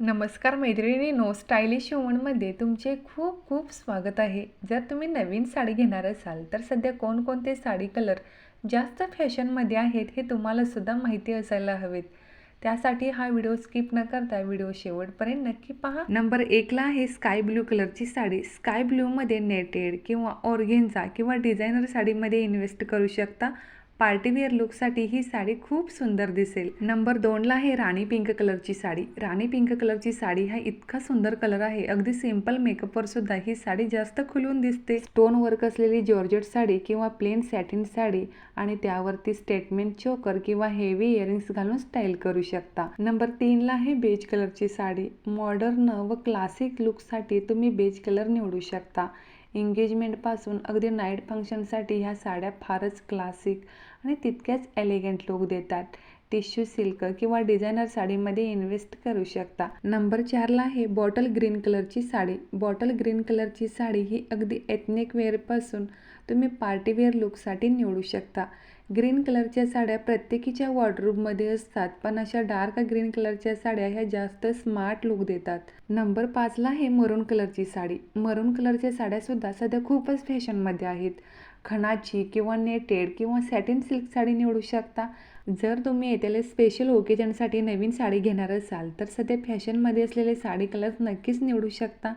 नमस्कार मैत्रिणी no stylish वुमनमध्ये तुमचे खूप खूप स्वागत आहे. जर तुम्ही नवीन साडी घेणार असाल तर सध्या कोणकोणते साडी कलर जास्त फॅशनमध्ये आहेत हे तुम्हालासुद्धा माहिती असायला हवेत. त्यासाठी हा व्हिडिओ स्किप न करता व्हिडिओ शेवटपर्यंत नक्की पहा. नंबर एकला आहे स्काय ब्ल्यू कलरची साडी. स्काय ब्ल्यूमध्ये नेटेड किंवा ऑर्गेन्झा किंवा डिझायनर साडीमध्ये इन्व्हेस्ट करू शकता. पार्टीवेअर लुकसाठी ही साडी खूप सुंदर दिसेल. नंबर दोनला आहे राणी पिंक कलरची साडी. राणी पिंक कलरची साडी हा इतका सुंदर कलर आहे. अगदी सिंपल मेकअपवर सुद्धा ही साडी जास्त खुलून दिसते. स्टोन वर्क असलेली जॉर्जेट साडी किंवा प्लेन सॅटिन साडी आणि त्यावरती स्टेटमेंट चोकर किंवा हेवी इयरिंग्स घालून स्टाईल करू शकता. नंबर तीनला आहे बेज कलरची साडी. मॉडर्न व क्लासिक लुकसाठी तुम्ही बेज कलर निवडू शकता. एंगेजमेंटपासून अगदी नाईट फंक्शनसाठी ह्या साड्या फारच क्लासिक आणि तितक्याच एलिगंट लुक देतात. टिश्यू सिल्क किंवा डिझायनर साडीमध्ये इन्व्हेस्ट करू शकता. नंबर चारला आहे बॉटल ग्रीन कलरची साडी. बॉटल ग्रीन कलरची साडी ही अगदी एथनिक वेअरपासून तुम्ही पार्टीवेअर लुकसाठी निवडू शकता. ग्रीन कलरच्या साड्या प्रत्येकीच्या वॉर्डरूबमध्ये असतात पण अशा डार्क ग्रीन कलरच्या साड्या ह्या जास्त स्मार्ट लुक देतात. नंबर पाचला आहे मरून कलरची साडी. मरून कलरच्या साड्यासुद्धा सध्या खूपच फॅशनमध्ये आहेत. खणाची किंवा नेटेड किंवा सॅटिन सिल्क साडी निवडू शकता. जर तुम्ही येथील स्पेशल ओकेजनसाठी नवीन साडी घेणार असाल तर सध्या फॅशनमध्ये असलेले साडी कलर्स नक्कीच निवडू शकता.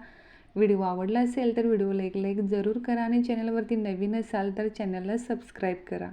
व्हिडिओ आवडला असेल तर व्हिडिओला एक लाईक जरूर करा आणि चॅनलवरती नवीन असाल तर चॅनलला सबस्क्राईब करा.